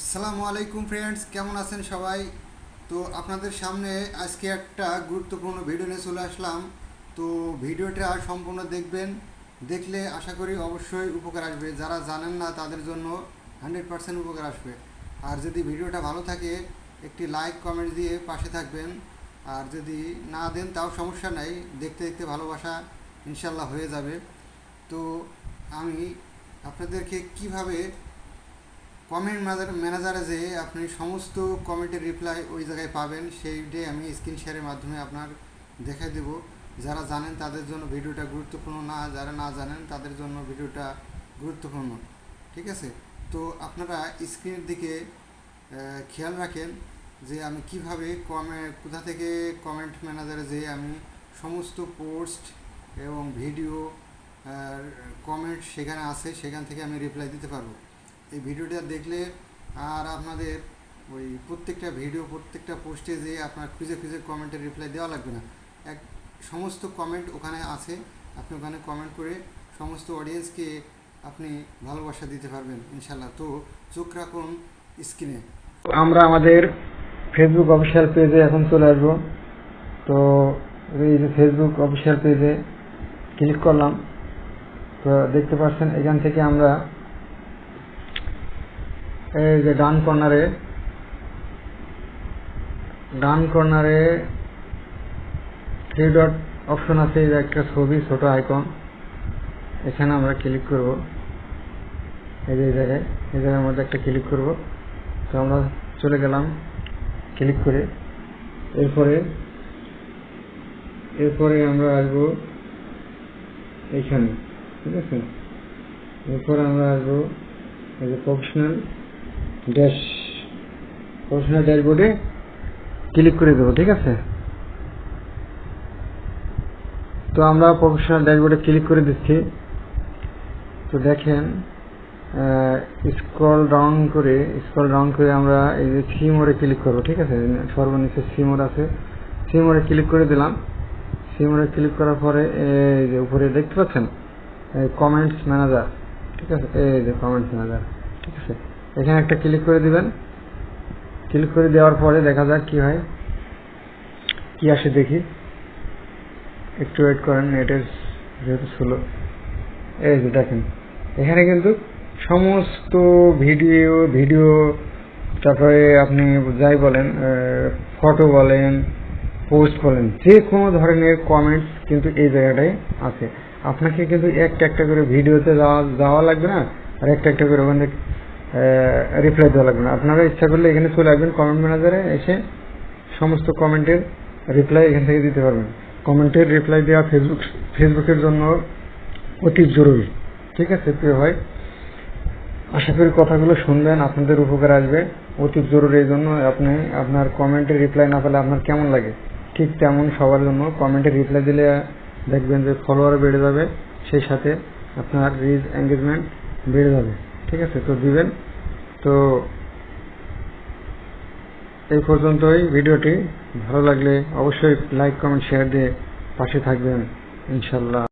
আসসালামু আলাইকুম ফ্রেন্ডস কেমন আছেন সবাই? তো আপনাদের সামনে আজকে একটা গুরুত্বপূর্ণ ভিডিও নিয়ে চলে আসলাম। তো ভিডিওটা সম্পূর্ণ দেখবেন, দেখলে আশা করি অবশ্যই উপকার আসবে। যারা জানেন না, তাদের জন্য হান্ড্রেড পার্সেন্ট উপকার আসবে। আর যদি ভিডিওটা ভালো থাকে, একটি লাইক কমেন্ট দিয়ে পাশে থাকবেন। আর যদি না দেন, তাও সমস্যা নাই। দেখতে দেখতে ভালোবাসা ইনশাল্লাহ হয়ে যাবে। তো আমি আপনাদেরকে কীভাবে কমেন্ট ম্যানেজারে যে আপনি সমস্ত কমেন্টের রিপ্লাই ওই জায়গায় পাবেন সেইটাই আমি স্ক্রিন শেয়ারের মাধ্যমে আপনার দেখাই দেব। যারা জানেন তাদের জন্য ভিডিওটা গুরুত্বপূর্ণ না, যারা না জানেন তাদের জন্য ভিডিওটা গুরুত্বপূর্ণ। ঠিক আছে? তো আপনারা স্ক্রিনের দিকে খেয়াল রাখেন যে আমি কীভাবে কমে কোথা থেকে কমেন্ট ম্যানেজারে যে আমি সমস্ত পোস্ট এবং ভিডিও কমেন্ট সেখানে আছে সেখান থেকে আমি রিপ্লাই দিতে পারব। এই ভিডিওটা দেখলে আর আপনাদের ওই প্রত্যেকটা ভিডিও, প্রত্যেকটা পোস্টে যে আপনার খুঁজে খুঁজে কমেন্টের রিপ্লাই দেওয়া লাগবে না। এক, সমস্ত কমেন্ট ওখানে আছে। আপনি ওখানে কমেন্ট করে সমস্ত অডিয়েন্সকে আপনি ভালোবাসা দিতে পারবেন ইনশাল্লাহ তো চোখ রাখুন স্ক্রিনে আমরা আমাদের ফেসবুক অফিসিয়াল পেজে এখন চলে আসব। তো এই যে ফেসবুক অফিসিয়াল পেজে ক্লিক করলাম। তো দেখতে পাচ্ছেন এখান থেকে আমরা এই যে ডান কর্নারে ডান কর্নারে থ্রি ডট অপশন আছে যে একটা ছবি, ছোট আইকন এখানে আমরা ক্লিক করব। এই যে জায়গায়, এই জায়গার মধ্যে একটা ক্লিক করব। তো আমরা চলে গেলাম ক্লিক করে। এরপরে এরপরে আমরা আসব এইখানে, ঠিক আছে? এরপরে আমরা আসব এই যে প্রফেশনাল ড্যাশ প্রফেশনাল ড্যাশবোর্ডে ক্লিক করে দেবো, ঠিক আছে? তো আমরা প্রফেশনাল ড্যাশবোর্ডে ক্লিক করে দিচ্ছি। তো দেখেন স্ক্রল ডাউন করে স্ক্রল ডাউন করে আমরা এই যে সি মোড়ে ক্লিক করব, ঠিক আছে? সর্বনিচে সি মোড় আছে। সি মোড়ে ক্লিক করে দিলাম। সি মোড়ে ক্লিক করার পরে এই যে উপরে দেখতে পাচ্ছেন? কমেন্টস ম্যানেজার ঠিক আছে? এই যে কমেন্টস ম্যানেজার ঠিক আছে? এখানে একটা ক্লিক করে দিবেন। ক্লিক করে দেওয়ার পরে দেখা যাক কি হয়। কি আসে দেখি। একটু ওয়েট করেন নেটের যেহেতু স্লো এই যে দেখেন, এখানে কিন্তু সমস্ত ভিডিও ভিডিও তারপরে আপনি যাই বলেন ফটো বলেন পোস্ট বলেন, যে কোনো ধরনের কমেন্টস কিন্তু এই জায়গাটায় আছে। আপনাকে কিন্তু একটা একটা করে ভিডিওতে যাওয়া যাওয়া লাগবে না? আর একটা একটা করে ওখানে রিপ্লাই দেওয়া লাগবে না। আপনারা ইচ্ছা করলে এখানে চলে আসবেন কমেন্ট ম্যানেজারে এসে সমস্ত কমেন্টের রিপ্লাই এখান থেকে দিতে পারবেন। কমেন্টের রিপ্লাই দেওয়া ফেসবুক ফেসবুকের জন্য অতি জরুরি। ঠিক আছে, প্রিয় ভাই? আশা করি কথাগুলো শুনবেন আপনাদের উপকার আসবে। অতি জরুরি এই জন্য আপনি, আপনার কমেন্টের রিপ্লাই না পেলে আপনার কেমন লাগে? ঠিক তেমন সবার জন্য কমেন্টের রিপ্লাই দিলে দেখবেন যে ফলোয়ার বেড়ে যাবে, সেই সাথে আপনার রিচ এঙ্গেজমেন্ট বেড়ে যাবে। ঠিক আছে, তো দিবেন। তো এই পর্যন্তই ভিডিওটি। ভালো লাগলে অবশ্যই লাইক কমেন্ট শেয়ার দিয়ে পাশে থাকবেন, ইনশাল্লাহ।